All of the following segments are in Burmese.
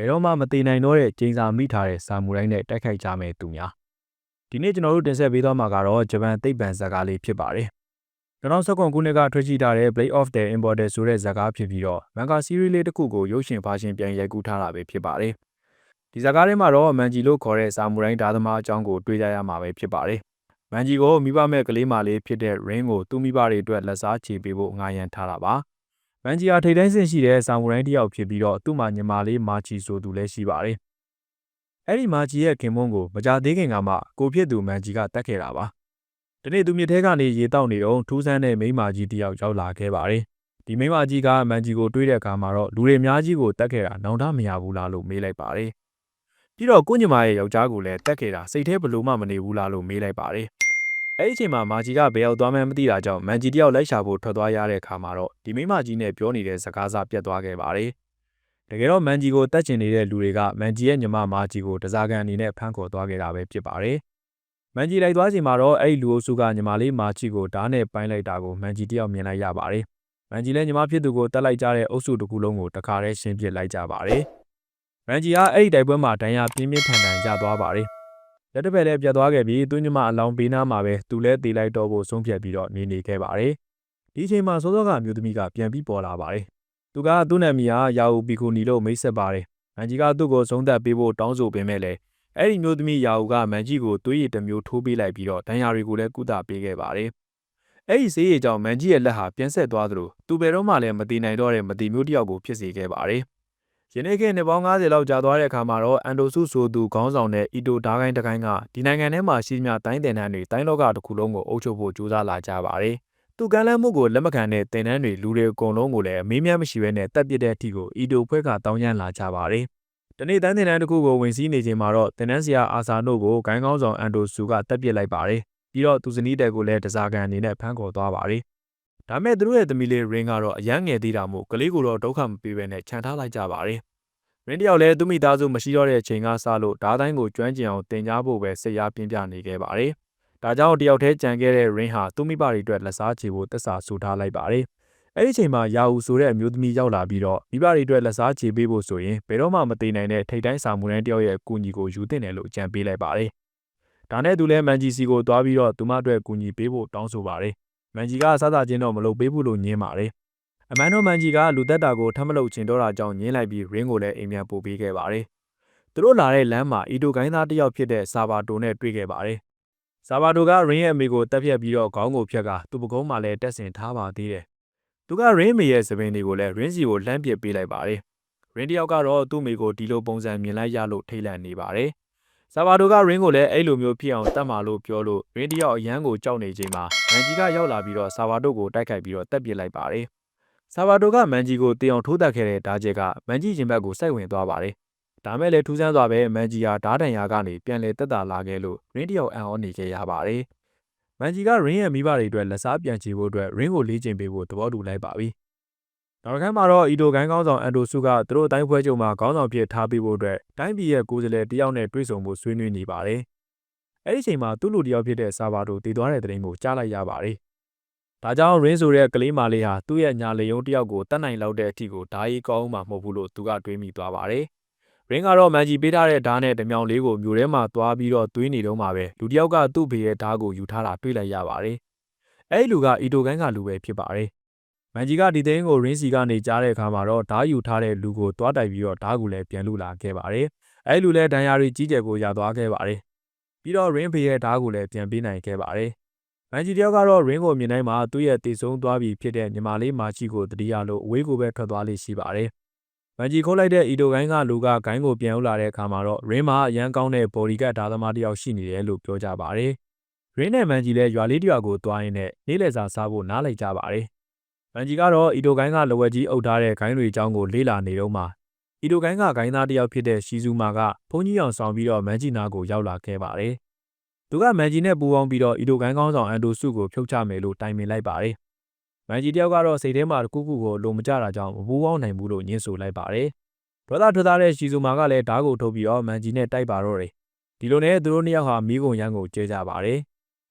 ဘယ်တော့မှမတည်နိုင်တော့တဲ့ကျင်းစာမိထားတဲ့ဆာမူရိုင်းနဲ့တိုက်ခိုက်ကြမယ်သူများဒီနေ့ကျွန်တော်တို့တင်ဆက်ပေးသွားမှာကတော့ဂျပန်သိပ္ပံဇာတ်ကားလေးဖြစ်ပါတယ်2019ခုနှစ်ကထွက်ရှိထားတဲ့ Blade of the Immortal ဆိုတဲ့ဇာတ်ကားဖြစ်ပြီးတော့မန်ဂါစီးရီးလေးတစ်ခုကိုရုပ်ရှင်ဖာရှင်ပြန်ရိုက်ကူးထားတာပဲဖြစ်ပါတယ်ဒီဇာတ်ကားထဲမှာတော့မန်ဂျီလို့ခေါ်တဲ့ဆာမူရိုင်းဓာသမားအကြောင်းကိုတွေ့ကြရမှာပဲဖြစ်ပါတယ်မန်ဂျီကိုမိဘမဲ့ကလေးမလေးဖြစ်တဲ့ Ring ကိုသူ့မိဘတွေအတွက်လက်စားချေပေးဖို့ငှားရမ်းထားတာပါ မန်ဂျီဟာထိတ်တိုင်းဆင့်ရှိတဲ့ဆာမူရိုင်းတစ်ယောက်ဖြစ်ပြီးတော့သူ့မှာညီမလေးမာချီဆိုသူလည်းရှိပါတယ်အဲ့ဒီမာဂျီရဲ့ခင်မွန်းကိုမကြသေးခင်ကမှကိုဖြစ်သူမန်ဂျီကတတ်ခဲ့တာပါဒီနေ့သူမြစ်ထဲကနေရေတောက်နေတော့ထူးဆန်းတဲ့မိန်းမကြီးတစ်ယောက်ရောက်လာခဲ့ပါတယ်ဒီမိန်းမကြီးကမန်ဂျီကိုတွေးတဲ့အခါမှာတော့လူတွေအများကြီးကိုတတ်ခဲ့တာနောင်တမရဘူးလားလို့မေးလိုက်ပါတယ်ပြီးတော့ကိုညီမရဲ့ယောက်ျားကိုလည်းတတ်ခဲ့တာစိတ်ထဲဘလို့မှမနေဘူးလားလို့မေးလိုက်ပါတယ် အဲ့ဒီအချိန်မှာမာဂျီကဘယ်ရောက်သွားမှန်းမသိတာကြောင့်မန်ဂျီတယောက်လိုက်ရှာဖို့ထွက်သွားရတဲ့အခါမှာတော့ဒီမိန်းမကြီးနဲ့ပြောနေတဲ့စကားစပြတ်သွားခဲ့ပါတယ်တကယ်တော့မန်ဂျီကိုတတ်ချင်နေတဲ့လူတွေကမန်ဂျီရဲ့ညီမမာဂျီကိုတစားကန်အနေနဲ့ဖမ်းခေါ်သွားခဲ့တာပဲဖြစ်ပါတယ်။မန်ဂျီလိုက်သွားချိန်မှာတော့အဲ့ဒီလူအုပ်စုကညီမလေးမာဂျီကိုဓာတ်နဲ့ပိုင်းလိုက်တာကိုမန်ဂျီတယောက်မြင်လိုက်ရပါတယ်။မန်ဂျီလည်းညီမဖြစ်သူကိုတတ်လိုက်ကြတဲ့အုပ်စုတစ်ခုလုံးကိုတခါတည်းရှင်းပစ်လိုက်ကြပါတယ်။မန်ဂျီကအဲ့ဒီတိုက်ပွဲမှာဒဏ်ရာပြင်းပြင်းထန်ထန်ရသွားပါတယ်။ လက်တစ်ဖက်လည်းပြတ်သွားခဲ့ပြီးသူညီမအလောင်းပေးနာမှာပဲသူလည်းတေးလိုက်တော့ဖို့ဆုံးဖြတ်ပြီးတော့နေနေခဲ့ပါတယ်။ဒီအချိန်မှာစောစောကမျိုးသမီးကပြန်ပြီးပေါ်လာပါတယ်။သူကသူ့နာမည်ဟာယာဟူပီကိုနီလို့မိတ်ဆက်ပါတယ်။မန်ဂျီကသူ့ကိုဆုံးသက်ပေးဖို့တောင်းဆိုပေမဲ့လည်းအဲ့ဒီမျိုးသမီးယာဟူကမန်ဂျီကိုသွေးရည်တစ်မျိုးထိုးပေးလိုက်ပြီးတော့ဒဏ်ရာတွေကိုလည်းကုသပေးခဲ့ပါတယ်။အဲ့ဒီဆေးရည်ကြောင့်မန်ဂျီရဲ့လက်ဟာပြန်ဆက်သွားသလိုသူဘယ်တော့မှလည်းမတည်နိုင်တော့တဲ့မတည်မျိုးတစ်ယောက်ကိုဖြစ်စေခဲ့ပါတယ်။ ယနေ့ခေတ်နှစ်ပေါင်း90လောက်ကြာသွားတဲ့အခါမှာတော့အန်ဒိုဆုဆိုသူခေါင်းဆောင်တဲ့အီတိုဓားကိုင်းတကိုင်းကဒီနိုင်ငံထဲမှာရှိမြတိုင်းတင်တန်းတွေတိုင်းလောကတစ်ခုလုံးကိုအုပ်ချုပ်ဖို့ကြိုးစားလာကြပါတယ်။သူကမ်းလှမ်းမှုကိုလက်မခံတဲ့တင်တန်းတွေလူတွေအကုန်လုံးကိုလည်းအမေးမြတ်မရှိဘဲနဲ့တပ်ပစ်တဲ့အထိကိုအီတိုဖွဲ့ကတောင်းကျမ်းလာကြပါတယ်။တနေ့တန်းတင်တန်းတစ်ခုကိုဝင်စီးနေချိန်မှာတော့တင်တန်းဆရာအာဆာနိုကိုဂိုင်းကောင်းဆောင်အန်တိုဆူကတပ်ပစ်လိုက်ပါတယ်။ပြီးတော့သူဇနီးတဲ့ကိုလည်းတစားကန်အနေနဲ့ဖမ်းခေါ်သွားပါတယ်။ ဒါမဲ့သူတို့ရဲ့သမီးလေးရင်ကတော့အရန်ငယ်သေးတာမို့ကလေးကိုတော့ဒုက္ခမပေးဘဲနဲ့ခြံထားလိုက်ကြပါတယ်။ရင်တယောက်လည်းသူမိသားစုမရှိတော့တဲ့ချိန်ကစလို့ဓာတ်တိုင်းကိုကျွမ်းကျင်အောင်တင် जा ဖို့ပဲစိတ်အားပြင်းပြနေခဲ့ပါတယ်။ဒါကြောင့်တယောက်တည်းကြံခဲ့တဲ့ရင်ဟာသူမိဘတွေအတွက်လက်စားချေဖို့တက်စာဆူထားလိုက်ပါတယ်။အဲ့ဒီချိန်မှာယာဟူဆိုတဲ့အမျိုးသမီးရောက်လာပြီးတော့မိဘတွေအတွက်လက်စားချေပေးဖို့ဆိုရင်ဘယ်တော့မှမသေးနိုင်တဲ့ထိတ်တိုင်းစာမှုရန်တယောက်ရဲ့အကူအညီကိုယူသင့်တယ်လို့အကြံပေးလိုက်ပါတယ်။ဒါနဲ့သူလည်းမန်ဂျီစီကိုသွားပြီးတော့သူမအတွက်အကူအညီပေးဖို့တောင်းဆိုပါတယ်။ မန်ဂျီကစားစာချင်းတော့မလုပ်ပေးဘူးလို့ညင်းပါတယ်။အမန်တို့မန်ဂျီကလူသက်တာကိုထမ်းမလုပ်ချင်တော့တာကြောင့်ညင်းလိုက်ပြီးရင်းကိုလည်းအိမ်ပြန်ပို့ပေးခဲ့ပါတယ်။သူတို့လာတဲ့လမ်းမှာအီတိုကိုင်းသားတယောက်ဖြစ်တဲ့ဆာဘာတိုနဲ့တွေ့ခဲ့ပါတယ်။ဆာဘာတိုကရင်းရဲ့အမေကိုတက်ဖြတ်ပြီးတော့ခေါင်းကိုဖြတ်ကသူ့ပကုံးမှာလည်းတက်ဆင်ထားပါသေးတယ်သူကရင်းမေရဲ့သပင်တွေကိုလည်းရင်းစီကိုလှမ်းပစ်ပေးလိုက်ပါတယ်။ရင်းတယောက်ကတော့သူ့မိကိုဒီလိုပုံစံမြင်လိုက်ရလို့ထိတ်လန့်နေပါတယ်။ ဆာဘာဒိုကရင်းကိုလည်းအဲ့လိုမျိုးဖြစ်အောင်တတ်မှလို့ပြောလို့ရင်းတယောက်အရန်ကိုကြောက်နေချိန်မှာမန်ဂျီကရောက်လာပြီးတော့ဆာဘာဒိုကိုတိုက်ခိုက်ပြီးတော့တက်ပစ်လိုက်ပါတယ်။ဆာဘာဒိုကမန်ဂျီကိုတေအောင်ထိုးတက်ခဲ့တဲ့ဓာကျက်ကမန်ဂျီရင်ဘက်ကိုစိုက်ဝင်သွားပါတယ်။ဒါမဲ့လည်းထူးဆန်းစွာပဲမန်ဂျီဟာဓာတန်ရာကနေပြန်လဲတက်တာလာခဲ့လို့ရင်းတယောက်အံ့ဩနေခဲ့ရပါတယ်။မန်ဂျီကရင်းရဲ့မိဘတွေအတွက်လက်စားပြန်ချေဖို့အတွက်ရင်းကိုလေးကျင်ပေးဖို့သဘောတူလိုက်ပါပြီ။ နောက်တစ်ခါမှာတော့အီတိုကိုင်းကောင်းဆောင်အန်တိုဆုကသူတို့အတိုင်းဖွဲချုပ်မှာခေါင်းဆောင်ဖြစ်ထားပေးဖို့အတွက်တိုင်းပြည်ရဲ့ကိုယ်စားလှယ်တယောက်နဲ့တွေ့ဆုံဖို့ဆွေးနွေးနေပါတယ်။အဲဒီချိန်မှာသူ့လူတယောက်ဖြစ်တဲ့ဆာဘာတိုတည်သွားတဲ့တဲ့ရင်ကိုကြားလိုက်ရပါတယ်။ဒါကြောင့်ရင်းဆိုတဲ့ကလေးမလေးဟာသူ့ရဲ့ညာလေယုံတယောက်ကိုတတ်နိုင်လောက်တဲ့အထိကိုဓာရီကောင်းမှမဟုတ်ဘူးလို့သူကတွေးမိသွားပါတယ်။ရင်းကတော့မန်ဂျီပေးထားတဲ့ဓာတ်နဲ့တမြောင်လေးကိုမျိုးထဲမှာသွားပြီးတော့သွေးနေတော့မှပဲလူတယောက်ကသူ့ဘေရဲ့ဓာတ်ကိုယူထားတာတွေ့လိုက်ရပါတယ်။အဲဒီလူကအီတိုကိုင်းကလူပဲဖြစ်ပါတယ်။ မန်ဂျီကဒီသိန်းကိုရင်းစီကနေကြားတဲ့အခါမှာတော့ဓာတ်ယူထားတဲ့လူကိုတွားတိုက်ပြီးတော့ဓာတ်ကိုလည်းပြန်လူလာခဲ့ပါတယ်။အဲဒီလူလည်းဒဏ်ရာတွေကြီးကျယ်ကိုရသွားခဲ့ပါတယ်။ပြီးတော့ရင်းဘေရဲ့ဓာတ်ကိုလည်းပြန်ပေးနိုင်ခဲ့ပါတယ်။မန်ဂျီတယောက်ကတော့ရင်းကိုမြင်တိုင်းမှာသူ့ရဲ့တည်ဆုံးသွားပြီဖြစ်တဲ့ညီမလေးမာချီကိုတတိယလို့အဝေးကိုပဲထွက်သွားလိမ့်ရှိပါတယ်။မန်ဂျီခိုးလိုက်တဲ့အီတိုကိုင်းကလူကဂိုင်းကိုပြန်ရောက်လာတဲ့အခါမှာတော့ရင်းမှာအရန်ကောင်းတဲ့ဘော်ဒီကတ်ဓာသမားတယောက်ရှိနေတယ်လို့ပြောကြပါတယ်။ရင်းနဲ့မန်ဂျီလည်းရွာလေးတရွာကိုသွားရင်းနဲ့နေ့လည်စာစားဖို့နားလိုက်ကြပါတယ်။ မန်ဂျီကတော့အီတိုကိုင်းကလဝက်ကြီးအုပ်ထားတဲ့ဂိုင်းတွေအကြောင်းကိုလေ့လာနေတော့မှအီတိုကိုင်းကဂိုင်းသားတယောက်ဖြစ်တဲ့ရှီဇူမာကဘုန်းကြီးအောင်ဆောင်ပြီးတော့မန်ဂျီနာကိုရောက်လာခဲ့ပါတယ်။သူကမန်ဂျီနဲ့ပူးပေါင်းပြီးတော့အီတိုကိုင်းကောင်းဆောင်အန်တိုစုကိုဖြုတ်ချမယ်လို့တိုင်ပင်လိုက်ပါတယ်။မန်ဂျီတယောက်ကတော့စိတ်ထဲမှာတစ်ခုခုကိုလိုမကြတာကြောင့်မပူပေါင်းနိုင်ဘူးလို့ညှင်းဆိုလိုက်ပါတယ်။ဒေါသထွက်သားတဲ့ရှီဇူမာကလည်းဓားကိုထုတ်ပြီးတော့မန်ဂျီနဲ့တိုက်ပါတော့တယ်။ဒီလိုနဲ့သူတို့နှစ်ယောက်ဟာမီးကုံရန်ကိုကျဲကြပါတယ်။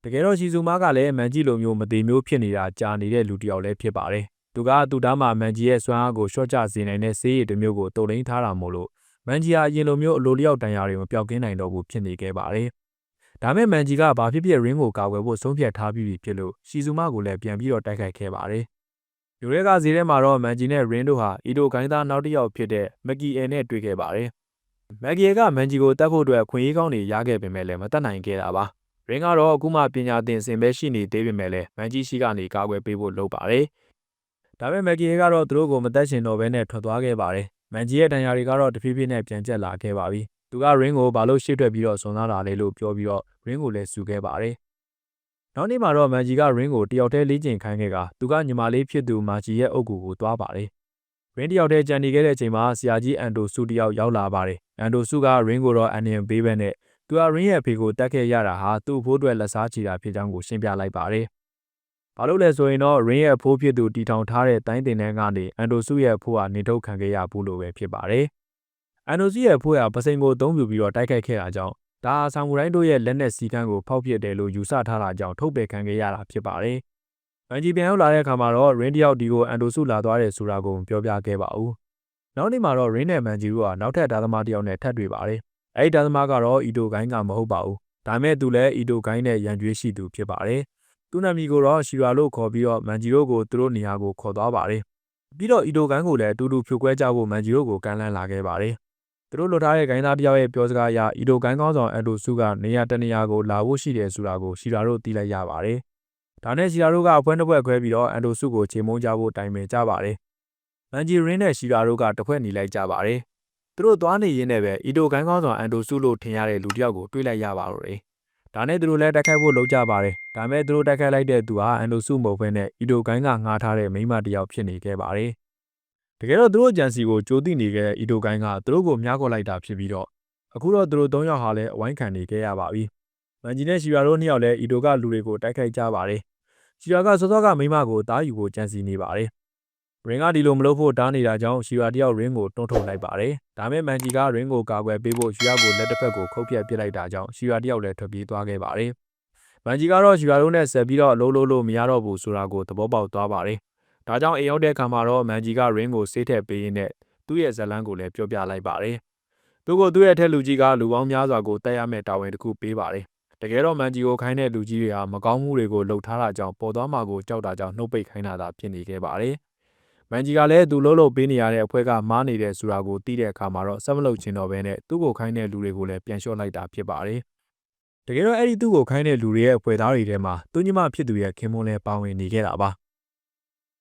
တကယ်တော့ရှီဇူမာကလည်းမန်ဂျီလိုမျိုးမသေးမျိုးဖြစ်နေတာကြာနေတဲ့လူတစ်ယောက်လည်းဖြစ်ပါတယ်။သူကသူ့ဓာတ်မှာမန်ဂျီရဲ့စွမ်းအားကိုရှော့ချစေနိုင်တဲ့ဆေးရည်တစ်မျိုးကိုတုံလိန်ထားတာမို့လို့မန်ဂျီဟာအရင်လိုမျိုးအလိုလျောက်တန်ရာတွေမပြောက်ကင်းနိုင်တော့ဘူးဖြစ်နေခဲ့ပါတယ်။ဒါမဲ့မန်ဂျီကဘာဖြစ်ဖြစ်ရင်းကိုကာကွယ်ဖို့ဆုံးဖြတ်ထားပြီးပြီဖြစ်လို့ရှီဇူမကိုလည်းပြန်ပြီးတော့တိုက်ခိုက်ခဲ့ပါတယ်။ယူရဲကဈေးထဲမှာတော့မန်ဂျီနဲ့ရင်းတို့ဟာအီဒိုဂိုင်းသားနောက်တစ်ယောက်ဖြစ်တဲ့မက်ကီအယ်နဲ့တွေ့ခဲ့ပါတယ်။မက်ကီအယ်ကမန်ဂျီကိုတတ်ဖို့အတွက်ခွင့်ရေးကောင်းတွေရခဲ့ပေမဲ့လည်းမတတ်နိုင်ခဲ့တာပါ။ ရင်းကတော့အခုမှပညာသင်စင်ပဲရှိနေသေးပေမဲ့လည်းမန်ဂျီရှိကနေကာကွယ်ပေးဖို့လုပ်ပါတယ်။ဒါပေမဲ့မက်ကီအယ်ကတော့သူတို့ကိုမသက်ရှင်တော့ဘဲနဲ့ထွက်သွားခဲ့ပါတယ်။မန်ဂျီရဲ့တန်ရာတွေကတော့တဖြည်းဖြည်းနဲ့ပြန်ကျက်လာခဲ့ပါပြီ။သူကရင်းကိုဘာလို့ရှေ့ထွက်ပြီးတော့စွန်စားတာလဲလို့ပြောပြီးတော့ရင်းကိုလည်းစုခဲ့ပါတယ်။နောက်နေ့မှာတော့မန်ဂျီကရင်းကိုတယောက်တည်းလေ့ကျင့်ခိုင်းခဲ့ကသူကညီမလေးဖြစ်သူမာဂျီရဲ့အုပ်ကူကိုသွားပါတယ်။ရင်းတယောက်တည်းကြံနေခဲ့တဲ့အချိန်မှာဆရာကြီးအန်တိုဆူတယောက်ရောက်လာပါတယ်။အန်တိုဆူကရင်းကိုတော့အန်နင်ပေးဘဲနဲ့ သူကရင်းရဲ့ဖေကိုတတ်ခဲ့ရတာဟာသူ့အဖိုးအတွက်လက်စားချီတာဖြစ်ကြောင်းကိုရှင်းပြလိုက်ပါတယ်။ဘာလို့လဲဆိုရင်တော့ရင်းရဲ့အဖိုးဖြစ်သူတီထောင်ထားတဲ့တိုင်းတင်ထဲကနေအန်တိုဆူရဲ့အဖိုးကနေထုတ်ခံခဲ့ရဘူးလို့ပဲဖြစ်ပါတယ်။အန်တိုဆူရဲ့အဖိုးကပစိန်ကိုအသုံးပြုပြီးတော့တိုက်ခိုက်ခဲ့တာကြောင့်ဒါဆာမူရိုင်းတို့ရဲ့လက်နက်စီကန်းကိုဖောက်ပစ်တယ်လို့ယူဆထားတာကြောင့်ထုတ်ပယ်ခံခဲ့ရတာဖြစ်ပါတယ်။မန်ဂျီပြန်ရောက်လာတဲ့အခါမှာတော့ရင်းတယောက်ဒီကိုအန်တိုဆူလာသွားတယ်ဆိုတာကိုပြောပြခဲ့ပါဦး။နောက်နေ့မှာတော့ရင်းနဲ့မန်ဂျီတို့ကနောက်ထပ်ဒါသမားတယောက်နဲ့ထပ်တွေ့ပါတယ်။ အဲဒီဒါသမားကတော့အီတိုဂိုင်းကမဟုတ်ပါဘူး။ဒါမဲ့သူလည်းအီတိုဂိုင်းနဲ့ရန်ကြွေးရှိသူဖြစ်ပါတယ်။သူ့နာမည်ကိုတော့ရှီရာလို့ခေါ်ပြီးတော့မန်ဂျီတို့ကိုသူတို့နေရာကိုခေါ်သွားပါတယ်။ပြီးတော့အီတိုဂိုင်းကိုလည်းအတူတူဖြိုခွဲကြဖို့မန်ဂျီတို့ကိုကမ်းလှမ်းလာခဲ့ပါတယ်။သူတို့လွတ်ထားတဲ့ဂိုင်းသားတယောက်ရဲ့ပြောစကားအရအီတိုဂိုင်းကောင်းဆောင်အန်တိုဆူကနေရာတနေရာကိုလာဖို့ရှိတယ်ဆိုတာကိုရှီရာတို့သိလိုက်ရပါတယ်။ဒါနဲ့ရှီရာတို့ကအဖွဲတစ်ဖွဲခွဲပြီးတော့အန်တိုဆူကိုချိန်မုံကြဖို့တိုင်ပင်ကြပါတယ်။မန်ဂျီရင်းနဲ့ရှီရာတို့ကတစ်ဖွဲ့နေလိုက်ကြပါတယ်။ သူတို့သွားနေရင်းနဲ့ပဲအီတိုဂိုင်းကောင်းဆောင်အန်တိုဆူလို့ထင်ရတဲ့လူတစ်ယောက်ကိုတွေ့လိုက်ရပါတော့တယ်။ဒါနဲ့သူတို့လည်းတိုက်ခိုက်ဖို့လုပ်ကြပါတယ်။ဒါမဲ့သူတို့တိုက်ခိုက်လိုက်တဲ့သူဟာအန်တိုဆူမဟုတ်ဘဲနဲ့အီတိုဂိုင်းကငှားထားတဲ့မိန်းမတစ်ယောက်ဖြစ်နေခဲ့ပါတယ်။တကယ်တော့သူတို့ဂျန်စီကိုကြိုသိနေခဲ့တဲ့အီတိုကိုင်းကသူတို့ကိုမြားခေါ်လိုက်တာဖြစ်ပြီးတော့အခုတော့သူတို့၃ယောက်ဟာလည်းအဝိုင်းခံနေခဲ့ရပါပြီ။မန်ဂျီနဲ့ရှီရာတို့နှစ်ယောက်လည်းအီတိုကလူတွေကိုတိုက်ခိုက်ကြပါတယ်။ရှီရာကစောစောကမိမကိုတားယူဖို့ကြံစီနေပါတယ်။ ရင်ကဒီလိုမလုပ်ဖို့တားနေတာကြောင့်ရှီရာတယောက်ရင်းကိုတွန်းထုတ်လိုက်ပါတယ်။ဒါမဲ့မန်ဂျီကရင်းကိုကာကွယ်ပေးဖို့ရှီရာကိုလက်တစ်ဖက်ကိုခုတ်ပြက်ပစ်လိုက်တာကြောင့်ရှီရာတယောက်လည်းထွက်ပြေးသွားခဲ့ပါတယ်။မန်ဂျီကတော့ရှီရာတို့နဲ့ဆက်ပြီးတော့အလုံးလုံးလို့မရတော့ဘူးဆိုတာကိုသဘောပေါက်သွားပါတယ်။ဒါကြောင့်အိမ်ရောက်တဲ့အခါမှာတော့မန်ဂျီကရင်းကိုဆေးထည့်ပေးရင်းနဲ့သူ့ရဲ့ဇလန်းကိုလည်းပြောပြလိုက်ပါတယ်။သူကသူ့ရဲ့ထက်လူကြီးကလူပေါင်းများစွာကိုတက်ရမယ့်တာဝန်တစ်ခုပေးပါတယ်။တကယ်တော့မန်ဂျီကိုခိုင်းတဲ့လူကြီးတွေဟာမကောင်းမှုတွေကိုလှုပ်ထားတာကြောင့်ပေါ်သွားမှာကိုကြောက်တာကြောင့်နှုတ်ပိတ်ခိုင်းတာသာဖြစ်နေခဲ့ပါတယ်။ မန်ဂျီကလည်းသူလှုပ်လှုပ်ပေးနေရတဲ့အဖွဲ့ကမားနေတဲ့ဆိုတာကိုသိတဲ့အခါမှာတော့ဆက်မလုပ်ချင်တော့ဘဲနဲ့သူ့ကိုခိုင်းတဲ့လူတွေကိုလည်းပြန်လျှော့လိုက်တာဖြစ်ပါတယ်။တကယ်တော့အဲ့ဒီသူ့ကိုခိုင်းတဲ့လူတွေရဲ့အဖွဲ့သားတွေထဲမှာသူညမဖြစ်သူရဲ့ခင်မွန်းလည်းပါဝင်နေခဲ့တာပါ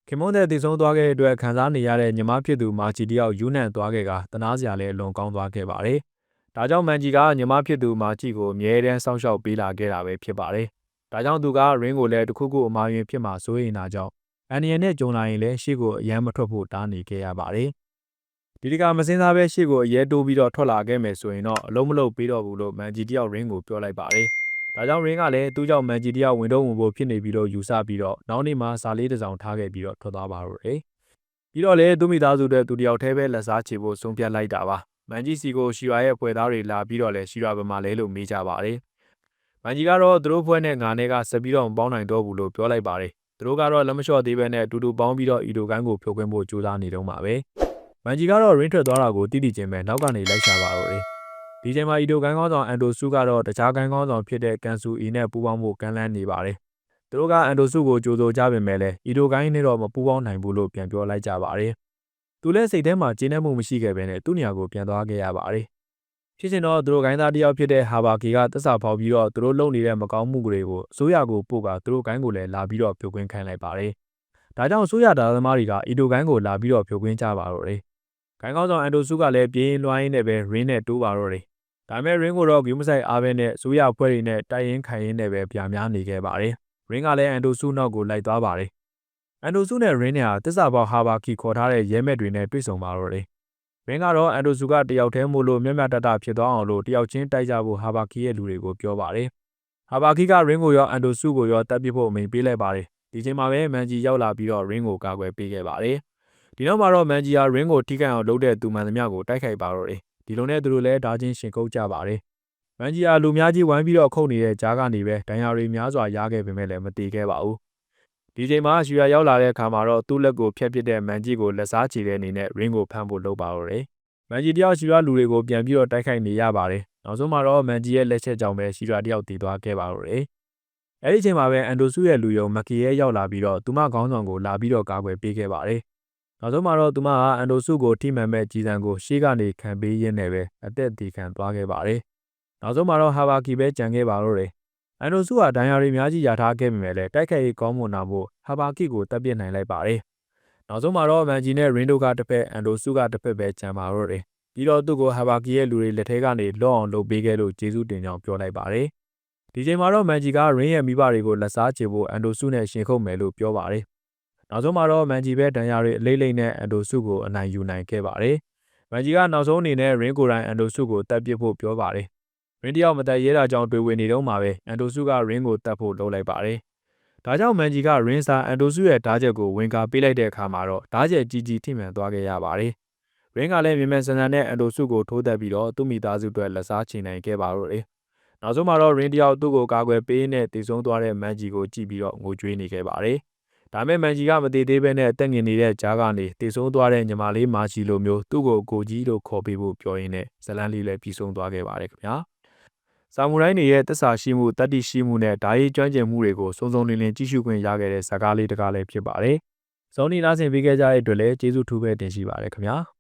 ခင်မွန်းတဲ့တည်ဆုံးသွားခဲ့တဲ့အတွက်ခံစားနေရတဲ့ညီမဖြစ်သူမာချီတယောက်ယူနန်သွားခဲ့ကတနာစရာလည်းအလွန်ကောင်းသွားခဲ့ပါတယ်။ဒါကြောင့်မန်ဂျီကညီမဖြစ်သူမာချီကိုအမြဲတမ်းစောင့်ရှောက်ပေးလာခဲ့တာပဲဖြစ်ပါတယ်။ဒါကြောင့်သူကရင်းကိုလည်းတခုခုအမာရင်ဖြစ်မှာစိုးရိမ်တာကြောင့် အန်နီယန်နဲ့ဂျုံလာရင်လည်းရှေ့ကိုအယမ်းမထွက်ဖို့တားနေခဲ့ရပါတယ်။ဒီတကမစင်းစားပဲရှေ့ကိုအရဲတိုးပြီးတော့ထွက်လာခဲ့မယ်ဆိုရင်တော့အလုံးမလုံးပေးတော့ဘူးလို့မန်ဂျီတယောက်ရင်းကိုပြောလိုက်ပါတယ်။ဒါကြောင့်ရင်းကလည်းသူ့ကြောင့်မန်ဂျီတယောက်ဝင်တော့ဝင်ဖို့ဖြစ်နေပြီးတော့ယူဆပြီးတော့နောက်နေ့မှာစာလေးတစ်စောင်ထားခဲ့ပြီးတော့ထွက်သွားပါတော့တယ်။ပြီးတော့လေသူမိသားစုတဲ့သူတယောက်တည်းပဲလက်စားချေဖို့ဆုံးဖြတ်လိုက်တာပါ။မန်ဂျီစီကိုရှီရာရဲ့ဖွဲ့သားတွေလာပြီးတော့လေရှီရာဘမှာလဲလို့မေးကြပါတယ်။မန်ဂျီကတော့သူတို့ဖွဲ့နဲ့ငါနဲ့ကဆက်ပြီးတော့မပေါင်းနိုင်တော့ဘူးလို့ပြောလိုက်ပါတယ်။ သူတို့ကတော့လက်မလျှော့သေးပဲနဲ့အတူတူပေါင်းပြီးတော့အီဒိုကိုင်းကိုဖြိုခွင်းဖို့ကြိုးစားနေတော့မှာပဲ။မန်ဂျီကတော့ရင်းထွက်သွားတာကိုတိတိကျကျပဲနောက်ကနေလိုက်ရှာပါတော့တယ်။ဒီချိန်မှာအီတိုကိုင်းကောင်းဆောင်အန်တိုစုကတော့တခြားကိုင်းကောင်းဆောင်ဖြစ်တဲ့ကန်ဆူအီနဲ့ပူးပေါင်းဖို့ကမ်းလှမ်းနေပါတယ်။သူတို့ကအန်တိုစုကိုကြိုးစိုးကြပေမဲ့လည်းအီတိုကိုင်းနဲ့တော့မပူးပေါင်းနိုင်ဘူးလို့ပြန်ပြောလိုက်ကြပါတယ်။သူလည်းစိတ်ထဲမှာကျင်းနှံ့မှုမရှိခဲ့ဘဲနဲ့သူ့နေရာကိုပြန်သွားခဲ့ရပါတယ်။ ဖြစ်ချင်တော့သူတို့ကိုင်းသားတယောက်ဖြစ်တဲ့ဟာဘာကီကတစ္ဆာဖောက်ပြီးတော့သူတို့လုပ်နေတဲ့မကောင်းမှုတွေကိုအစိုးရကိုပို့ကသူတို့ကိုင်းကိုလည်းလာပြီးတော့ဖြိုခွင်းခိုင်းလိုက်ပါတယ်။ဒါကြောင့်အစိုးရသားသမားတွေကအီတိုကိုင်းကိုလာပြီးတော့ဖြိုခွင်းကြပါတော့တယ်။ကိုင်းကောင်းဆောင်အန်တိုစုကလည်းပြင်းလွှိုင်းနဲ့ပဲရင်းနဲ့တိုးပါတော့တယ်ဒါပေမဲ့ ring ကိုတော့ဂူးမဆိုင်အားပဲနဲ့ဇိုးရဖွဲ့တွေနဲ့တိုက်ရင်ခိုင်ရင်နဲ့ပဲပြာများနေခဲ့ပါတယ်။ ring ကလည်းအန်တိုဆူနောက်ကိုလိုက်သွားပါတယ်။အန်တိုဆူနဲ့ ring နဲ့ဟာတစ္ဆာပေါဟာဘာကီခေါ်ထားတဲ့ရဲမဲ့တွေနဲ့တွေ့ဆုံပါတော့တယ်။ ring ကတော့အန်တိုဆူကတယောက်တည်းမို့လို့မျက်မျက်တတဖြစ်သွားအောင်လို့တယောက်ချင်းတိုက်ကြဖို့ဟာဘာကီရဲ့လူတွေကိုပြောပါတယ်။ဟာဘာကီက ring ကိုရောအန်တိုဆူကိုရောတပ်ပစ်ဖို့အမိန်ပေးလိုက်ပါတယ်။ဒီချိန်မှာပဲမန်ဂျီရောက်လာပြီးတော့ ring ကိုကာကွယ်ပေးခဲ့ပါတယ်။ဒီနောက်မှာတော့မန်ဂျီဟာ ring ကိုထိခိုက်အောင်လုပ်တဲ့သူမှန်သမျှကိုတိုက်ခိုက်ပါတော့တယ်ဒီလိုနဲ့သူတို့လည်းဓာချင်းရှင်ကုတ်ကြပါတယ်။မန်ဂျီယာလူများကြီးဝိုင်းပြီးတော့ခုတ်နေတဲ့ကြားကနေပဲဒဏ်ရာတွေများစွာရခဲ့ပေမဲ့လည်းမတည်ခဲ့ပါဘူး။ ဒီချိန်မှာရှူယာရောက်လာတဲ့အခါမှာတော့သူ့လက်ကိုဖျက်ပစ်တဲ့မန်ဂျီကိုလက်စားချီတဲ့အနေနဲ့ရင်းကိုဖမ်းဖို့လုပ်ပါတော့တယ်မန်ဂျီတယောက်ရှီရာလူတွေကိုပြန်ပြီးတော့တိုက်ခိုက်နေရပါတယ်နောက်ဆုံးမှာတော့မန်ဂျီရဲ့လက်ချက်ကြောင့်ပဲရှီရာတယောက်တည်သွားခဲ့ပါတော့တယ်အဲ့ဒီချိန်မှာပဲအန်ဒိုစုရဲ့လူယုံမက်ကီရဲ့ရောက်လာပြီးတော့သူမခေါင်းဆောင်ကိုလာပြီးတော့ကာကွယ်ပေးခဲ့ပါတယ်နောက်ဆုံးမှာတော့သူမကအန်ဒိုစုကိုထိမှန်မဲ့ကြီးစံကိုရှေ့ကနေခံပေးရင်းနဲ့ပဲအသက်တည်ခံသွားခဲ့ပါတယ်နောက်ဆုံးမှာတော့ဟာဘာကီပဲကြံခဲ့ပါတော့တယ် အန်ဒိုစုဟာဒဏ်ရာတွေအများကြီးရထားခဲ့ပေမဲ့လည်းတိုက်ခိုက်ရေးကောင်းမွန်တာမို့ဟာဘာကီကိုတပ်ပစ်နိုင်လိုက်ပါတယ်နောက်ဆုံးမှာတော့မန်ဂျီနဲ့ရင်ဒိုကတစ်ဖက်အန်ဒိုစုကတစ်ဖက်ပဲကြံပါတော့တယ်ပြီးတော့သူ့ကိုဟာဘာကီရဲ့လူတွေလက်ထဲကနေလော့အောင်လုပ်ပေးခဲ့လို့ကျေးဇူးတင်ကြောင်းပြောလိုက်ပါတယ်ဒီချိန်မှာတော့မန်ဂျီကရင်းရဲ့မိဘတွေကိုလက်စားချေဖို့အန်ဒိုစုနဲ့ရှင်ခုတ်မယ်လို့ပြောပါတယ်နောက်ဆုံးမှာတော့မန်ဂျီပဲဒဏ်ရာတွေအလေးလိမ့်နဲ့အန်ဒိုစုကိုအနိုင်ယူနိုင်ခဲ့ပါတယ်မန်ဂျီကနောက်ဆုံးအနေနဲ့ရင်းကိုယ်တိုင်အန်ဒိုစုကိုတပ်ပစ်ဖို့ပြောပါတယ် ရင်းတယောက်မတက်ရဲတာကြောင့်တွေ့ဝင်နေတော့မှာပဲအန်ဒိုစုကရင်းကိုတပ်ဖို့လုပ်လိုက်ပါတယ်ဒါကြောင့်မန်ဂျီကရင်းစာအန်ဒိုစုရဲ့ဓာတ်ချက်ကိုဝင်ကာပေးလိုက်တဲ့အခါမှာတော့ဓာတ်ချက်ကြီးကြီးထိမှန်သွားခဲ့ရပါတယ်ရင်းကလည်းမြန်မြန်ဆန်ဆန်နဲ့အန်ဒိုစုကိုထိုးတက်ပြီးတော့သူ့မိသားစုအတွက်လက်စားချေနိုင်ခဲ့ပါတော့တယ်နောက်ဆုံးမှာတော့ရင်းတယောက်သူ့ကိုကာကွယ်ပေးနဲ့တည်ဆုံးသွားတဲ့မန်ဂျီကိုကြည့်ပြီးတော့ငိုကြွေးနေခဲ့ပါတယ်ဒါမဲ့မန်ဂျီကမတည်သေးဘဲနဲ့တက်ငင်နေတဲ့ကြားကနေတည်ဆုံးသွားတဲ့ညီမလေးမာချီလိုမျိုးသူ့ကိုကိုကြီးလို့ခေါ်ပေးဖို့ပြောရင်းနဲ့ဇလန်းလေးလည်းပြီးဆုံးသွားခဲ့ပါတယ်ခင်ဗျာ ဆာမူရိုင်းတွေရဲ့တစ္ဆာရှိမှုတတ္တိရှိမှုနဲ့ဓာရေးကျွမ်းကျင်မှုတွေကိုစုံစုံလင်လင်ကြည့်ရှုခွင့်ရခဲ့တဲ့ဇာကားလေးတစ်ကားလည်းဖြစ်ပါတယ်။ဇော်နီနာဆင်ပေးခဲ့ကြတဲ့အတွက်လည်းကျေးဇူးထူးပဲတင်ရှိပါတယ်ခင်ဗျာ။